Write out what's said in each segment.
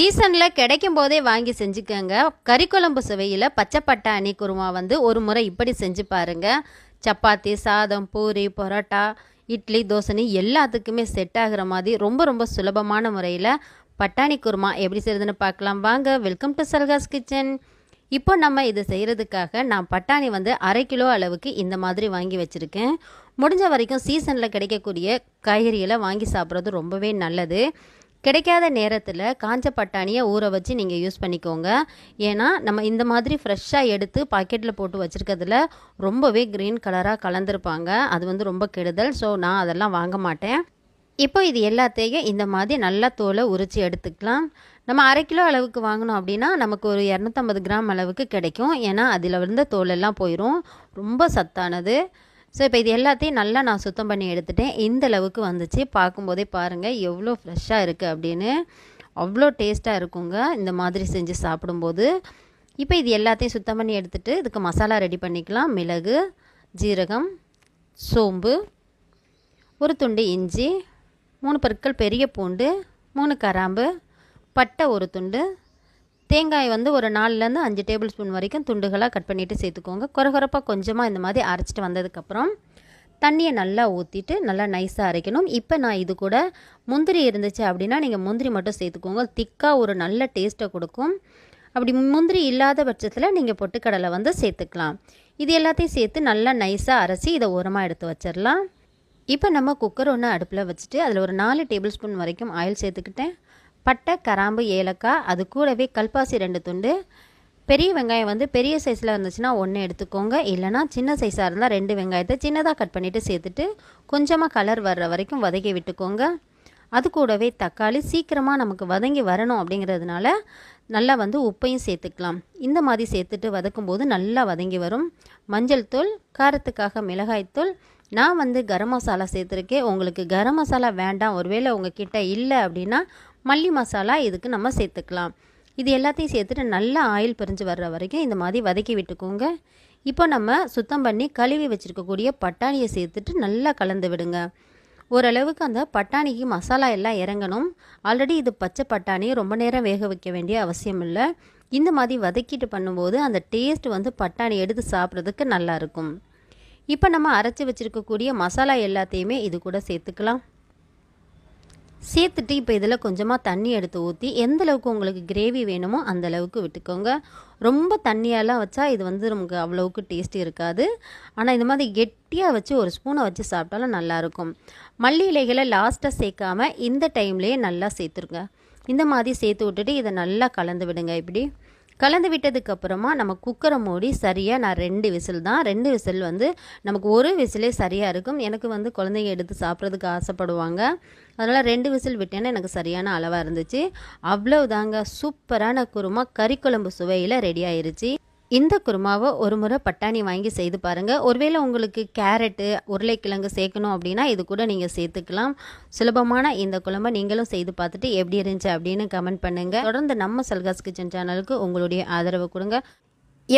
சீசனில் கிடைக்கும் போதே வாங்கி செஞ்சுக்கோங்க. கறிக்குழம்பு சுவையில் பச்சை பட்டாணி குருமா வந்து ஒரு முறை இப்படி செஞ்சு பாருங்க. சப்பாத்தி சாதம் பூரி பரோட்டா இட்லி தோசைன்னு எல்லாத்துக்குமே செட் ஆகுற மாதிரி ரொம்ப ரொம்ப சுலபமான முறையில் பட்டாணி குருமா எப்படி செய்கிறதுன்னு பார்க்கலாம். வாங்க வெல்கம் டு சல்காஸ் கிச்சன் இப்போ நம்ம இது செய்கிறதுக்காக நான் பட்டாணி வந்து அரை கிலோ அளவுக்கு இந்த மாதிரி வாங்கி வச்சுருக்கேன். முடிஞ்ச வரைக்கும் சீசனில் கிடைக்கக்கூடிய காய்கறிகளை வாங்கி சாப்பிட்றது ரொம்பவே நல்லது. கிடைக்காத நேரத்தில் காஞ்ச பட்டாணியை ஊற வச்சு நீங்கள் யூஸ் பண்ணிக்கோங்க. ஏன்னா நம்ம இந்த மாதிரி ஃப்ரெஷ்ஷாக எடுத்து பாக்கெட்டில் போட்டு வச்சுருக்கிறதுல ரொம்பவே க்ரீன் கலராக கலந்துருப்பாங்க. அது வந்து ரொம்ப கெடுதல். ஸோ நான் அதெல்லாம் வாங்க மாட்டேன். இப்போ இது எல்லாத்தையும் இந்த மாதிரி நல்லா தோலை உரித்து எடுத்துக்கலாம். நம்ம அரை கிலோ அளவுக்கு வாங்கினோம் அப்படின்னா நமக்கு ஒரு இரநூத்தம்பது கிராம் அளவுக்கு கிடைக்கும். ஏன்னா அதில் இருந்த தோலெல்லாம் போயிடும் ரொம்ப சத்தானது. ஸோ இப்போ இது எல்லாத்தையும் நல்லா நான் சுத்தம் பண்ணி எடுத்துட்டேன். இந்த அளவுக்கு வந்துச்சு. பார்க்கும்போதே பாருங்கள் எவ்வளோ ஃப்ரெஷ்ஷாக இருக்குது அப்படின்னு. அவ்வளோ டேஸ்ட்டாக இருக்குங்க. இந்த மாதிரி செஞ்சு சாப்பிடும்போது. இப்போ இது எல்லாத்தையும் சுத்தம் பண்ணி எடுத்துகிட்டு இதுக்கு மசாலா ரெடி பண்ணிக்கலாம். மிளகு ஜீரகம் சோம்பு ஒரு துண்டு இஞ்சி மூணு பற்கள் பெரிய பூண்டு மூணு கராம்பு பட்டை ஒரு துண்டு தேங்காய் வந்து ஒரு நாலுலேருந்து அஞ்சு டேபிள் ஸ்பூன் வரைக்கும் துண்டுகளாக கட் பண்ணிவிட்டு சேர்த்துக்கோங்க. குறகுறப்பாக கொஞ்சமாக இந்த மாதிரி அரைச்சிட்டு வந்ததுக்கப்புறம் தண்ணியை நல்லா ஊற்றிட்டு நல்லா நைஸாக அரைக்கணும். இப்போ நான் இது கூட முந்திரி இருந்துச்சு அப்படின்னா நீங்கள் முந்திரி மட்டும் சேர்த்துக்கோங்க. திக்காக ஒரு நல்ல டேஸ்ட்டை கொடுக்கும். அப்படி முந்திரி இல்லாத பட்சத்தில் நீங்கள் பொட்டுக்கடலை வந்து சேர்த்துக்கலாம். இது எல்லாத்தையும் சேர்த்து நல்லா நைஸாக அரைச்சி இதை உரமாக எடுத்து வச்சிடலாம். இப்போ நம்ம குக்கர் ஒன்று அடுப்பில் வச்சுட்டு அதில் ஒரு நாலு டேபிள் ஸ்பூன் வரைக்கும் ஆயில் சேர்த்துக்கிட்டேன். பட்டை கராம்பு ஏலக்காய் அது கூடவே கல்பாசி ரெண்டு துண்டு. பெரிய வெங்காயம் வந்து பெரிய சைஸில் இருந்துச்சுன்னா ஒன்று எடுத்துக்கோங்க. இல்லைனா சின்ன சைஸாக இருந்தால் ரெண்டு வெங்காயத்தை சின்னதாக கட் பண்ணிவிட்டு சேர்த்துட்டு கொஞ்சமாக கலர் வர்ற வரைக்கும் வதக்கி விட்டுக்கோங்க. அது கூடவே தக்காளி சீக்கிரமாக நமக்கு வதங்கி வரணும் அப்படிங்கிறதுனால நல்லா வந்து உப்பையும் சேர்த்துக்கலாம். இந்த மாதிரி சேர்த்துட்டு வதக்கும்போது நல்லா வதங்கி வரும். மஞ்சள் தூள் காரத்துக்காக மிளகாய்த்தூள் நான் வந்து கரம் மசாலா சேர்த்துருக்கேன். உங்களுக்கு கரம் மசாலா வேண்டாம். ஒருவேளை உங்ககிட்ட இல்லை அப்படின்னா மல்லி மசாலா இதுக்கு நம்ம சேர்த்துக்கலாம். இது எல்லாத்தையும் சேர்த்துட்டு நல்லா ஆயில் பிரிஞ்சு வர்ற வரைக்கும் இந்த மாதிரி வதக்கி விட்டுக்கோங்க. இப்போ நம்ம சுத்தம் பண்ணி கழுவி வச்சுருக்கக்கூடிய பட்டாணியை சேர்த்துட்டு நல்லா கலந்து விடுங்க. ஓரளவுக்கு அந்த பட்டாணிக்கு மசாலா எல்லாம் இறங்கணும். ஆல்ரெடி இது பச்சை பட்டாணி ரொம்ப நேரம் வேக வைக்க வேண்டிய அவசியம் இல்லை. இந்த மாதிரி வதக்கிட்டு பண்ணும்போது அந்த டேஸ்ட் வந்து பட்டாணி எடுத்து சாப்பிட்றதுக்கு நல்லாயிருக்கும் இப்போ நம்ம அரைச்சி வச்சுருக்கக்கூடிய மசாலா எல்லாத்தையுமே இது கூட சேர்த்துக்கலாம். சேர்த்துட்டு இப்போ இதில் கொஞ்சமாக தண்ணி எடுத்து ஊற்றி எந்த அளவுக்கு உங்களுக்கு கிரேவி வேணுமோ அந்த அளவுக்கு விட்டுக்கோங்க. ரொம்ப தண்ணியெல்லாம் வச்சா இது வந்து நமக்கு அவ்வளவுக்கு டேஸ்ட் இருக்காது. ஆனால் இந்த மாதிரி கெட்டியாக வச்சு ஒரு ஸ்பூனை வச்சு சாப்பிட்டாலும் நல்லாயிருக்கும் மல்லி இலைகளை லாஸ்ட்டாக சேர்க்காம இந்த டைம்லேயே நல்லா சேர்த்துருங்க. இந்த மாதிரி சேர்த்து விட்டுட்டு இதை நல்லா கலந்து விடுங்க இப்படி. கலந்து விட்டதுக்கப்புறமா நம்ம குக்கரை மூடி சரியாக நான் ரெண்டு விசில் தான். ரெண்டு விசில் வந்து நமக்கு ஒரு விசிலே சரியாக இருக்கும். எனக்கு வந்து குழந்தைங்க எடுத்து சாப்பிட்றதுக்கு ஆசைப்படுவாங்க. அதனால் ரெண்டு விசில் விட்டேன்னா எனக்கு சரியான அளவாக இருந்துச்சு. அவ்வளவுதாங்க. சூப்பரான குருமா. கறிக்குழம்பு சுவையில் ரெடி ஆயிருச்சு. இந்த குருமாவை ஒரு முறை பட்டாணி வாங்கி செய்து பாருங்கள் ஒருவேளை உங்களுக்கு கேரட்டு உருளைக்கிழங்கு சேர்க்கணும் அப்படின்னா இது கூட நீங்கள் சேர்த்துக்கலாம். சுலபமான இந்த குழம்பை நீங்களும் செய்து பார்த்துட்டு எப்படி இருந்துச்சு அப்படின்னு கமெண்ட் பண்ணுங்கள் தொடர்ந்து நம்ம சல்காஸ் கிச்சன் சேனலுக்கு உங்களுடைய ஆதரவு கொடுங்க.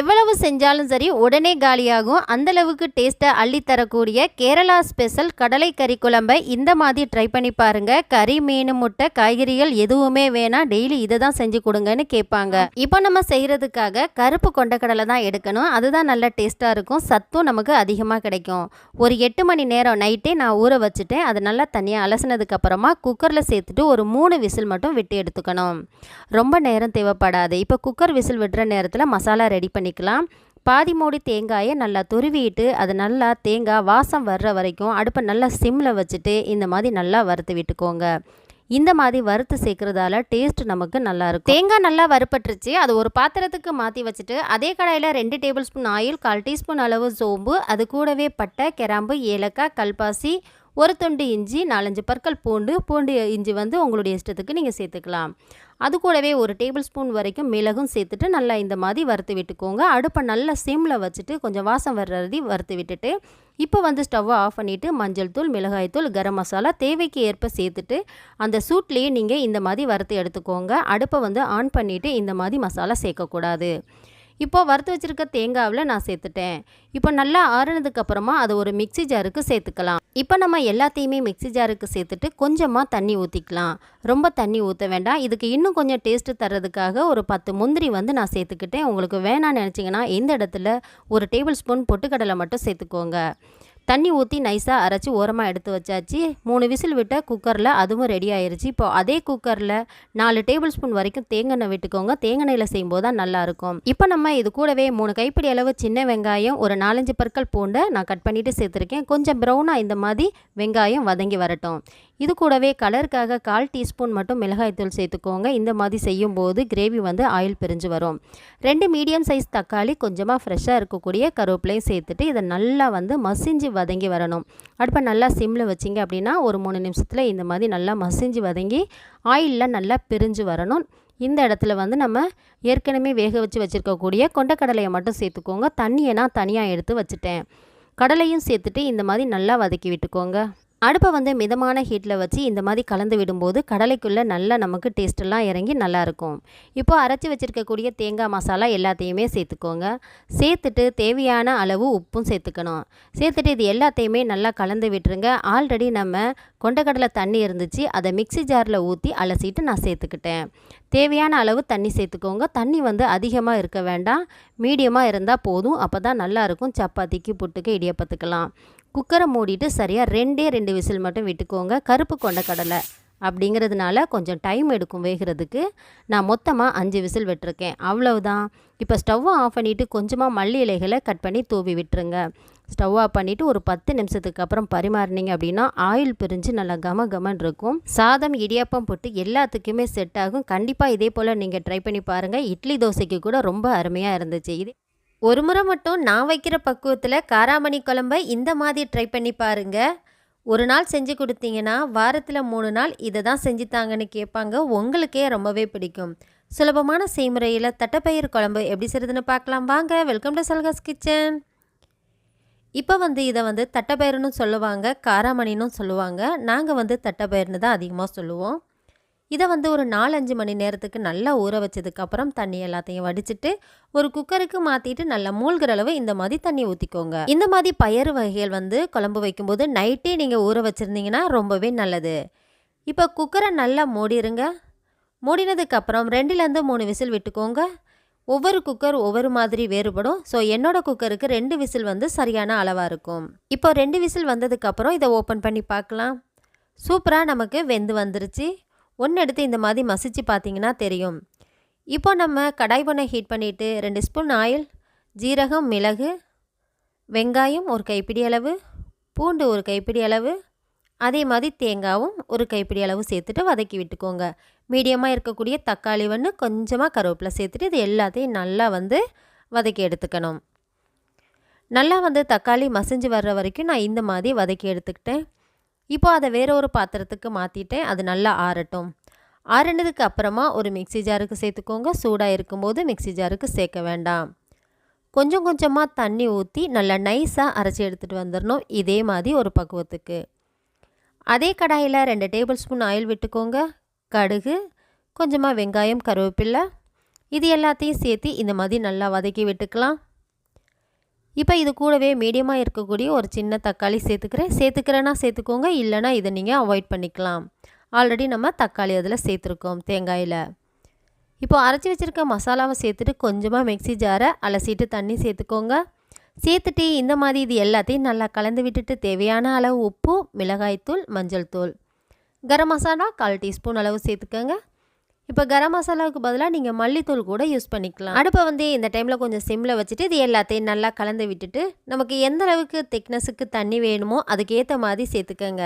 எவ்வளவு செஞ்சாலும் சரி உடனே காலியாகும். அந்தளவுக்கு டேஸ்ட்டை அள்ளித்தரக்கூடிய கேரளா ஸ்பெஷல் கடலை கறி குழம்பை இந்த மாதிரி ட்ரை பண்ணி பாருங்கள் கறி மீன் முட்டை காய்கறிகள் எதுவுமே வேணாம். டெய்லி இதை தான் செஞ்சு கொடுங்கன்னு கேட்பாங்க. இப்போ நம்ம செய்கிறதுக்காக கருப்பு கொண்டக்கடலை தான் எடுக்கணும். அதுதான் நல்ல டேஸ்ட்டாக இருக்கும். சத்தும் நமக்கு அதிகமாக கிடைக்கும். ஒரு எட்டு மணி நேரம் நைட்டே நான் ஊற வச்சுட்டேன். அது நல்லா தனியாக அலசினதுக்கப்புறமா குக்கரில் சேர்த்துட்டு ஒரு மூணு விசில் மட்டும் விட்டு எடுத்துக்கணும். ரொம்ப நேரம் தேவைப்படாது. இப்போ குக்கர் விசில் விடுற நேரத்தில் மசாலா ரெடி பண்ணி பண்ணிக்கலாம். பாதி மூடி தேங்காயை நல்லா துருவிட்டு அது நல்லா தேங்காய் வாசம் வர்ற வரைக்கும் அடுப்பை நல்லா சிம்மில் வச்சுட்டு இந்த மாதிரி நல்லா வறுத்து விட்டுக்கோங்க. இந்த மாதிரி வறுத்து சேர்க்குறதால டேஸ்ட் நமக்கு நல்லா இருக்கும். தேங்காய் நல்லா வறுப்பட்டுருச்சு அது ஒரு பாத்திரத்துக்கு மாற்றி வச்சுட்டு அதே கடாயில் ரெண்டு டேபிள் ஸ்பூன் ஆயில் கால் டீஸ்பூன் அளவு சோம்பு அது கூடவே பட்டை கிராம்பு ஏலக்காய் கல்பாசி ஒரு துண்டு இஞ்சி நாலஞ்சு பற்கள் பூண்டு பூண்டு இஞ்சி வந்து உங்களுடைய இஷ்டத்துக்கு நீங்கள் சேர்த்துக்கலாம். அது கூடவே ஒரு டேபிள் ஸ்பூன் வரைக்கும் மிளகும் சேர்த்துட்டு நல்லா இந்த மாதிரி வறுத்து விட்டுக்கோங்க. அடுப்பை நல்லா சிம்மில் வச்சுட்டு கொஞ்சம் வாசம் வர்றதி வறுத்து விட்டுட்டு இப்போ வந்து ஸ்டவ்வை ஆஃப் பண்ணிவிட்டு மஞ்சள் தூள் மிளகாய் தூள் கரம் மசாலா தேவைக்கு ஏற்ப சேர்த்துட்டு அந்த சூட்லேயே நீங்கள் இந்த மாதிரி வறுத்து எடுத்துக்கோங்க. அடுப்பை வந்து ஆன் பண்ணிவிட்டு இந்த மாதிரி மசாலா சேர்க்கக்கூடாது. இப்போ வறுத்து வச்சுருக்க தேங்காவில் நான் சேர்த்துட்டேன். இப்போ நல்லா ஆறுனதுக்கு அப்புறமா அதை ஒரு மிக்ஸி ஜாருக்கு சேர்த்துக்கலாம். இப்போ நம்ம எல்லாத்தையுமே மிக்ஸி ஜாருக்கு சேர்த்துட்டு கொஞ்சமாக தண்ணி ஊற்றிக்கலாம் ரொம்ப தண்ணி ஊற்ற வேண்டாம். இதுக்கு இன்னும் கொஞ்சம் டேஸ்ட்டு தர்றதுக்காக ஒரு பத்து முந்திரி வந்து நான் சேர்த்துக்கிட்டேன். உங்களுக்கு வேணாம்னு நினச்சிங்கன்னா இந்த இடத்துல ஒரு டேபிள் ஸ்பூன் பொட்டுக்கடலை மட்டும் சேர்த்துக்கோங்க. தண்ணி ஊற்றி நைஸாக அரைச்சி ஓரமாக எடுத்து வச்சாச்சு. மூணு விசில் விட்ட குக்கரில் அதுவும் ரெடி ஆயிடுச்சு இப்போ அதே குக்கரில் நாலு டேபிள் ஸ்பூன் வரைக்கும் தேங்காய் விட்டுக்கோங்க. தேங்காயில் செய்யும்போது தான் நல்லாயிருக்கும். இப்போ நம்ம இது கூடவே மூணு கைப்பிடி அளவு சின்ன வெங்காயம் ஒரு நாலஞ்சு பற்கள் பூண்டை நான் கட் பண்ணிவிட்டு சேர்த்துருக்கேன். கொஞ்சம் ப்ரௌனாக இந்த மாதிரி வெங்காயம் வதங்கி வரட்டும். இது கூடவே கலருக்காக கால் டீஸ்பூன் மட்டும் மிளகாய்த்தூள் சேர்த்துக்கோங்க. இந்த மாதிரி செய்யும்போது கிரேவி வந்து ஆயில் பிரிஞ்சு வரும். ரெண்டு மீடியம் சைஸ் தக்காளி கொஞ்சமாக ஃப்ரெஷ்ஷாக இருக்கக்கூடிய கருவேப்பிலையும் சேர்த்துட்டு இதை நல்லா வந்து மசிஞ்சு வதங்கி வரணும். அடுப்பை நல்லா சிம்மில் வச்சிங்க அப்படின்னா ஒரு மூணு நிமிஷத்தில் இந்த மாதிரி நல்லா மசிஞ்சு வதங்கி ஆயிலில் நல்லா பிரிஞ்சு வரணும். இந்த இடத்துல வந்து நம்ம ஏற்கனவே வேக வச்சு வச்சுருக்கக்கூடிய கொண்டக்கடலையை மட்டும் சேர்த்துக்கோங்க. தண்ணியை நான் தனியாக எடுத்து வச்சுட்டேன். கடலையும் சேர்த்துட்டு இந்த மாதிரி நல்லா வதக்கி விட்டுக்கோங்க. அடுப்பை வந்து மிதமான ஹீட்டில் வச்சு இந்த மாதிரி கலந்து விடும்போது கடலைக்குள்ளே நல்லா நமக்கு டேஸ்ட்டெல்லாம் இறங்கி நல்லாயிருக்கும் இப்போ அரைச்சி வச்சுருக்கக்கூடிய தேங்காய் மசாலா எல்லாத்தையுமே சேர்த்துக்கோங்க. சேர்த்துட்டு தேவையான அளவு உப்பும் சேர்த்துக்கணும். சேர்த்துட்டு இது எல்லாத்தையுமே நல்லா கலந்து விட்டுருங்க. ஆல்ரெடி நம்ம கொண்டக்கடலை தண்ணி இருந்துச்சு. அதை மிக்ஸி ஜாரில் ஊற்றி அலசிட்டு நான் சேர்த்துக்கிட்டேன். தேவையான அளவு தண்ணி சேர்த்துக்கோங்க. தண்ணி வந்து அதிகமாக இருக்க வேண்டாம். மீடியமாக இருந்தால் போதும். அப்போ தான் நல்லாயிருக்கும் சப்பாத்திக்கு புட்டுக்கு இடியப்பத்துக்கலாம் குக்கரை மூடிட்டு சரியாக ரெண்டே ரெண்டு விசில் மட்டும் விட்டுக்கோங்க. கருப்பு கொண்ட கடலை அப்படிங்கிறதுனால கொஞ்சம் டைம் எடுக்கும் வேகிறதுக்கு. நான் மொத்தமாக அஞ்சு விசில் விட்டுருக்கேன். அவ்வளவுதான். இப்போ ஸ்டவ்வை ஆஃப் பண்ணிவிட்டு கொஞ்சமாக மல்லி இலைகளை கட் பண்ணி தூவி விட்டுருங்க. ஸ்டவ் ஆஃப் பண்ணிவிட்டு ஒரு பத்து நிமிஷத்துக்கு அப்புறம் பரிமாறினீங்க அப்படின்னா ஆயில் பிரிஞ்சு நல்லா கம கமன் இருக்கும். சாதம் இடியாப்பம் போட்டு எல்லாத்துக்குமே செட் ஆகும். கண்டிப்பாக இதே போல் நீங்கள் ட்ரை பண்ணி பாருங்கள் இட்லி தோசைக்கு கூட ரொம்ப அருமையாக இருந்துச்சு. இது ஒரு முறை மட்டும் நான் வைக்கிற பக்குவத்தில் காராமணி குழம்ப இந்த மாதிரி ட்ரை பண்ணி பாருங்கள் ஒரு நாள் செஞ்சு கொடுத்தீங்கன்னா வாரத்தில் மூணு நாள் இதை தான் செஞ்சுத்தாங்கன்னு கேட்பாங்க. உங்களுக்கே ரொம்பவே பிடிக்கும். சுலபமான செய்முறையில் தட்டைப்பயிர் குழம்பு எப்படி செய்கிறதுன்னு பார்க்கலாம். வாங்க வெல்கம் டு சல்காஸ் கிச்சன் இப்போ வந்து இதை வந்து தட்டைப்பயிறுன்னு சொல்லுவாங்க காராமணின்னு சொல்லுவாங்க. நாங்கள் வந்து தட்டைப்பயிர்னு தான் அதிகமாக சொல்லுவோம். இதை வந்து ஒரு நாலஞ்சு மணி நேரத்துக்கு நல்லா ஊற வச்சதுக்கப்புறம் தண்ணி எல்லாத்தையும் வடிச்சிட்டு ஒரு குக்கருக்கு மாற்றிட்டு நல்லா மூழ்கிற அளவு இந்த மாதிரி தண்ணி ஊற்றிக்கோங்க இந்த மாதிரி பயறு வகைகள் வந்து குழம்பு வைக்கும்போது நைட்டே நீங்கள் ஊற வச்சுருந்தீங்கன்னா ரொம்பவே நல்லது. இப்போ குக்கரை நல்லா மூடிடுங்க மூடினதுக்கப்புறம் ரெண்டுலேருந்து மூணு விசில் விட்டுக்கோங்க. ஒவ்வொரு குக்கர் ஒவ்வொரு மாதிரி வேறுபடும். ஸோ என்னோட குக்கருக்கு ரெண்டு விசில் வந்து சரியான அளவாக இருக்கும். இப்போ ரெண்டு விசில் வந்ததுக்கப்புறம் இதை ஓப்பன் பண்ணி பார்க்கலாம். சூப்பராக நமக்கு வெந்து வந்துருச்சு. ஒன்று எடுத்து இந்த மாதிரி மசிச்சு பார்த்தீங்கன்னா தெரியும். இப்போ நம்ம கடாய் பண்ணை ஹீட் பண்ணிவிட்டு ரெண்டு ஸ்பூன் ஆயில் ஜீரகம் மிளகு வெங்காயம் ஒரு கைப்பிடி அளவு பூண்டு ஒரு கைப்பிடி அளவு அதே மாதிரி தேங்காவும் ஒரு கைப்பிடி அளவு சேர்த்துட்டு வதக்கி விட்டுக்கோங்க. மீடியமாக இருக்கக்கூடிய தக்காளி வந்து கொஞ்சமாக கருவேப்பிலை சேர்த்துட்டு இது எல்லாத்தையும் நல்லா வந்து வதக்கி எடுத்துக்கணும். நல்லா வந்து தக்காளி மசிஞ்சு வர்ற வரைக்கும் நான் இந்த மாதிரி வதக்கி எடுத்துக்கிட்டேன். இப்போ அதை வேற ஒரு பாத்திரத்துக்கு மாற்றிட்டேன் அது நல்லா ஆறட்டும். ஆறினதுக்கு அப்புறமா ஒரு மிக்சி ஜாருக்கு சேர்த்துக்கோங்க. சூடாக இருக்கும்போது மிக்சி ஜாருக்கு சேர்க்க வேண்டாம். கொஞ்சம் கொஞ்சமாக தண்ணி ஊற்றி நல்லா நைஸாக அரைச்சி எடுத்துகிட்டு வந்துடணும் இதே மாதிரி ஒரு பக்குவத்துக்கு. அதே கடாயில் ரெண்டு டேபிள் ஸ்பூன் ஆயில் விட்டுக்கோங்க. கடுகு கொஞ்சமாக வெங்காயம் கருவேப்பில்லை இது எல்லாத்தையும் சேர்த்து இந்த மாதிரி நல்லா வதக்கி விட்டுக்கலாம். இப்போ இது கூடவே மீடியமாக இருக்கக்கூடிய ஒரு சின்ன தக்காளி சேர்த்துக்கிறேன். சேர்த்துக்கிறேன்னா சேர்த்துக்கோங்க இல்லைனா இதை நீங்கள் அவாய்ட் பண்ணிக்கலாம். ஆல்ரெடி நம்ம தக்காளி அதில் சேர்த்துருக்கோம் தேங்காயில். இப்போ அரைச்சி வச்சுருக்க மசாலாவை சேர்த்துட்டு கொஞ்சமாக மிக்ஸி ஜாரை அலசிட்டு தண்ணி சேர்த்துக்கோங்க. சேர்த்துட்டு இந்த மாதிரி இது எல்லாத்தையும் நல்லா கலந்து விட்டுட்டு தேவையான அளவு உப்பு மிளகாய்த்தூள் மஞ்சள் தூள் கரம் மசாலா கால் டீஸ்பூன் அளவு சேர்த்துக்கோங்க. இப்போ கரம் மசாலாவுக்கு பதிலாக நீங்கள் மல்லித்தூள் கூட யூஸ் பண்ணிக்கலாம். அடுப்பை வந்து இந்த டைமில் கொஞ்சம் சிம்மில் வச்சுட்டு இது எல்லாத்தையும் நல்லா கலந்து விட்டுட்டு நமக்கு எந்த அளவுக்கு திக்னஸுக்கு தண்ணி வேணுமோ அதுக்கேற்ற மாதிரி சேர்த்துக்கோங்க.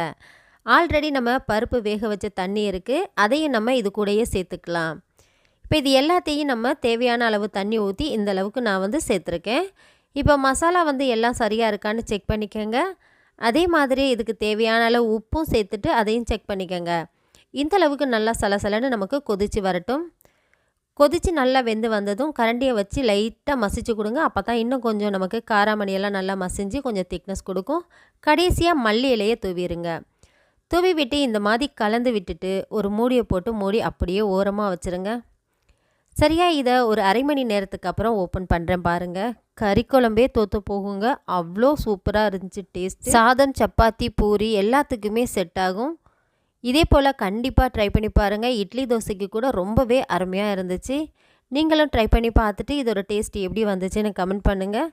ஆல்ரெடி நம்ம பருப்பு வேக வச்ச தண்ணி இருக்குது அதையும் நம்ம இது கூடயே சேர்த்துக்கலாம். இப்போ இது எல்லாத்தையும் நம்ம தேவையான அளவு தண்ணி ஊற்றி இந்த அளவுக்கு நான் வந்து சேர்த்துருக்கேன். இப்போ மசாலா வந்து எல்லாம் சரியாக இருக்கான்னு செக் பண்ணிக்கோங்க. அதே மாதிரி இதுக்கு தேவையான அளவு உப்பும் சேர்த்துட்டு அதையும் செக் பண்ணிக்கோங்க. இந்தளவுக்கு நல்லா சலசலன்னு நமக்கு கொதித்து வரட்டும். கொதித்து நல்லா வெந்து வந்ததும் கரண்டியை வச்சு லைட்டாக மசிச்சு கொடுங்க. அப்போ தான் இன்னும் கொஞ்சம் நமக்கு காராமணியெல்லாம் நல்லா மசிஞ்சு கொஞ்சம் திக்னஸ் கொடுக்கும். கடைசியாக மல்லி இலையை தூவிடுங்க தூவி விட்டு இந்த மாதிரி கலந்து விட்டுட்டு ஒரு மூடியை போட்டு மூடி அப்படியே ஓரமாக வச்சுருங்க. சரியாக இதை ஒரு அரை மணி நேரத்துக்கு அப்புறம் ஓப்பன் பண்ணுறேன் பாருங்கள் கறி குழம்பே தோற்று போகுங்க. அவ்வளோ சூப்பராக இருந்துச்சு டேஸ்ட் சாதம் சப்பாத்தி பூரி எல்லாத்துக்குமே செட் ஆகும். இதே போல் கண்டிப்பாக ட்ரை பண்ணி பாருங்கள் இட்லி தோசைக்கு கூட ரொம்பவே அருமையாக இருந்துச்சு. நீங்களும் ட்ரை பண்ணி பார்த்துட்டு இதோட டேஸ்ட் எப்படி வந்துச்சுன்னு கமெண்ட் பண்ணுங்கள்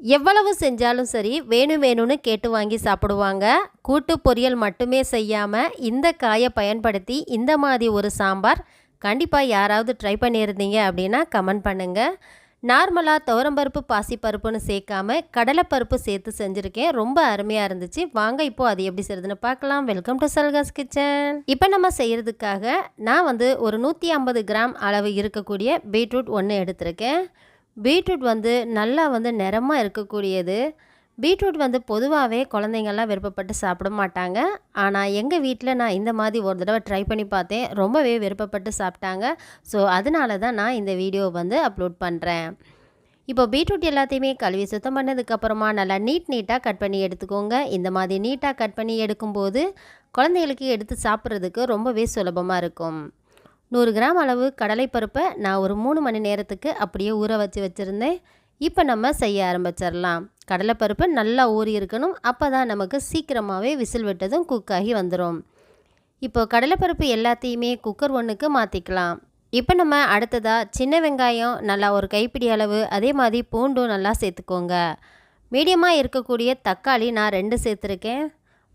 எவ்வளவு செஞ்சாலும் சரி வேணும் வேணும்னு கேட்டு வாங்கி சாப்பிடுவாங்க. கூட்டு பொரியல் மட்டுமே செய்யாமல் இந்த காயை பயன்படுத்தி இந்த மாதிரி ஒரு சாம்பார் கண்டிப்பாக யாராவது ட்ரை பண்ணியிருந்தீங்க அப்படின்னா கமெண்ட் பண்ணுங்கள் நார்மலாக துவரம்பருப்பு பாசிப்பருப்புன்னு சேர்க்காம கடலைப்பருப்பு சேர்த்து செஞ்சுருக்கேன். ரொம்ப அருமையாக இருந்துச்சு. வாங்க இப்போது அது எப்படி செய்யுதுன்னு பார்க்கலாம். வெல்கம் டு சல்காஸ் கிச்சன் இப்போ நம்ம செய்கிறதுக்காக நான் வந்து ஒரு நூற்றி ஐம்பது கிராம் அளவு இருக்கக்கூடிய பீட்ரூட் ஒன்று எடுத்திருக்கேன். பீட்ரூட் வந்து நல்லா வந்து நிறமாக இருக்கக்கூடியது. பீட்ரூட் வந்து பொதுவாகவே குழந்தைங்கள்லாம் விருப்பப்பட்டு சாப்பிட மாட்டாங்க. ஆனால் எங்கள் வீட்டில் நான் இந்த மாதிரி ஒரு தடவை ட்ரை பண்ணி பார்த்தேன். ரொம்பவே விருப்பப்பட்டு சாப்பிட்டாங்க. ஸோ அதனால தான் நான் இந்த வீடியோ வந்து அப்லோட் பண்ணுறேன் இப்போ பீட்ரூட் எல்லாத்தையுமே கழுவி சுத்தம் பண்ணதுக்கப்புறமா நல்லா நீட் நீட்டாக கட் பண்ணி எடுத்துக்கோங்க. இந்த மாதிரி நீட்டாக கட் பண்ணி எடுக்கும்போது குழந்தைகளுக்கு எடுத்து சாப்பிட்றதுக்கு ரொம்பவே சுலபமாக இருக்கும். நூறு கிராம் அளவு கடலைப்பருப்பை நான் ஒரு மூணு மணி நேரத்துக்கு அப்படியே ஊற வச்சு வச்சுருந்தேன். இப்போ நம்ம செய்ய ஆரம்பிச்சிடலாம். கடலைப்பருப்பு நல்லா ஊறி இருக்கணும். அப்போ தான் நமக்கு சீக்கிரமாகவே விசில் விட்டதும் குக் ஆகி வந்துடும் இப்போ கடலைப்பருப்பு எல்லாத்தையுமே குக்கர் ஒன்றுக்கு மாற்றிக்கலாம் இப்போ நம்ம அடுத்ததாக சின்ன வெங்காயம் நல்லா ஒரு கைப்பிடி அளவு அதே மாதிரி பூண்டும் நல்லா சேர்த்துக்கோங்க. மீடியமாக இருக்கக்கூடிய தக்காளி நான் ரெண்டு சேர்த்துருக்கேன்.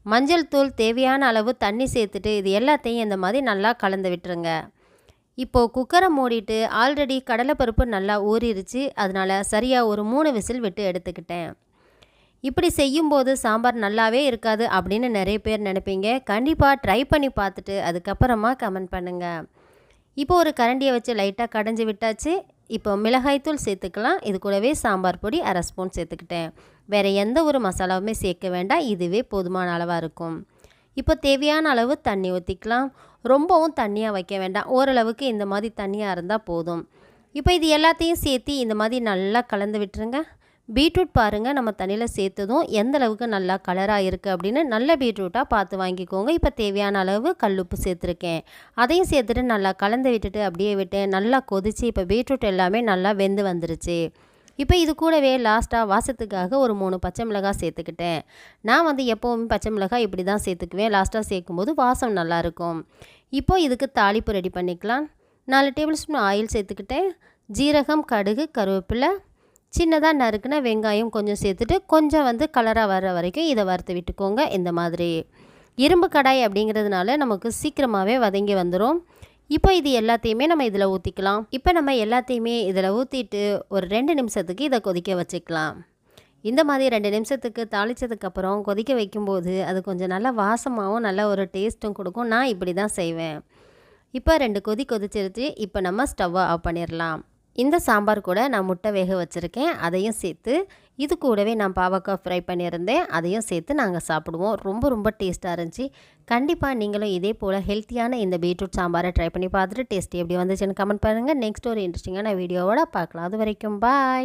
மஞ்சள் தூள் தேவையான அளவு தண்ணி சேர்த்துட்டு இது எல்லாத்தையும் இந்த மாதிரி நல்லா கலந்து விட்டுருங்க. இப்போது குக்கரை மூடிட்டு ஆல்ரெடி கடலைப்பருப்பு நல்லா ஊறிடுச்சு அதனால் சரியாக ஒரு மூணு விசில் விட்டு எடுத்துக்கிட்டேன். இப்படி செய்யும்போது சாம்பார் நல்லாவே இருக்காது அப்படின்னு நிறைய பேர் நினைப்பீங்க. கண்டிப்பாக ட்ரை பண்ணி பார்த்துட்டு அதுக்கப்புறமா கமெண்ட் பண்ணுங்கள் இப்போ ஒரு கரண்டியை வச்சு லைட்டாக கடைஞ்சி விட்டாச்சு. இப்போ மிளகாய்த்தூள் சேர்த்துக்கலாம். இது கூடவே சாம்பார் பொடி அரை ஸ்பூன் சேர்த்துக்கிட்டேன். வேறு எந்த ஒரு மசாலாவுமே சேர்க்க வேண்டாம். இதுவே போதுமான அளவாக இருக்கும். இப்போ தேவையான அளவு தண்ணி ஊற்றிக்கலாம் ரொம்பவும் தண்ணியாக வைக்க வேண்டாம். ஓரளவுக்கு இந்த மாதிரி தண்ணியாக இருந்தால் போதும். இப்போ இது எல்லாத்தையும் சேர்த்து இந்த மாதிரி நல்லா கலந்து விட்டுருங்க. பீட்ரூட் பாருங்கள் நம்ம தண்ணியில் சேர்த்ததும் எந்த அளவுக்கு நல்லா கலராக இருக்குது அப்படின்னு நல்ல பீட்ரூட்டாக பார்த்து வாங்கிக்கோங்க. இப்போ தேவையான அளவு கல்லுப்பு சேர்த்துருக்கேன். அதையும் சேர்த்துட்டு நல்லா கலந்து விட்டுட்டு அப்படியே விட்டு நல்லா கொதித்து இப்போ பீட்ரூட் எல்லாமே நல்லா வெந்து வந்துருச்சு. இப்போ இது கூடவே லாஸ்ட்டாக வாசத்துக்காக ஒரு மூணு பச்சை மிளகாய் சேர்த்துக்கிட்டேன். நான் வந்து எப்போவுமே பச்சை மிளகாய் இப்படி தான் சேர்த்துக்குவேன். லாஸ்ட்டாக சேர்க்கும்போது வாசம் நல்லாயிருக்கும் இப்போ இதுக்கு தாளிப்பு ரெடி பண்ணிக்கலாம். நாலு டேபிள் ஸ்பூன் ஆயில் சேர்த்துக்கிட்டேன். ஜீரகம் கடுகு கருவேப்பிலை. சின்னதாக நறுக்குன வெங்காயம் கொஞ்சம் சேர்த்துட்டு கொஞ்சம் வந்து கலராக வர்ற வரைக்கும் இதை வறுத்து விட்டுக்கோங்க இந்த மாதிரி. இரும்பு கடாய் அப்படிங்கிறதுனால நமக்கு சீக்கிரமாகவே வதங்கி வந்துடும் இப்போ இது எல்லாத்தையுமே நம்ம இதில் ஊற்றிக்கலாம் இப்போ நம்ம எல்லாத்தையுமே இதில் ஊற்றிட்டு ஒரு ரெண்டு நிமிஷத்துக்கு இதை கொதிக்க வச்சுக்கலாம். இந்த மாதிரி ரெண்டு நிமிஷத்துக்கு தாளித்ததுக்கப்புறம் கொதிக்க வைக்கும்போது அது கொஞ்சம் நல்லா வாசமாகவும் நல்ல ஒரு டேஸ்ட்டும் கொடுக்கும். நான் இப்படி தான் செய்வேன். இப்போ ரெண்டு கொதி கொதிச்சிருச்சு. இப்போ நம்ம ஸ்டவ்வை ஆஃப் பண்ணிடலாம். இந்த சாம்பார் கூட நான் முட்டை வேக வச்சுருக்கேன். அதையும் சேர்த்து இது கூடவே நான் பாவக்காய் ஃப்ரை பண்ணியிருந்தேன். அதையும் சேர்த்து நாங்கள் சாப்பிடுவோம். ரொம்ப ரொம்ப டேஸ்ட்டாக இருந்துச்சு. கண்டிப்பாக நீங்களும் இதே போல் ஹெல்த்தியான இந்த பீட்ரூட் சாம்பாரை ட்ரை பண்ணி பார்த்துட்டு டேஸ்ட் எப்படி வந்துச்சுன்னு கமெண்ட் பண்ணுங்கள் நெக்ஸ்ட் ஒரு இன்ட்ரெஸ்டிங்கான வீடியோவோட பார்க்கலாம். அது வரைக்கும் பாய்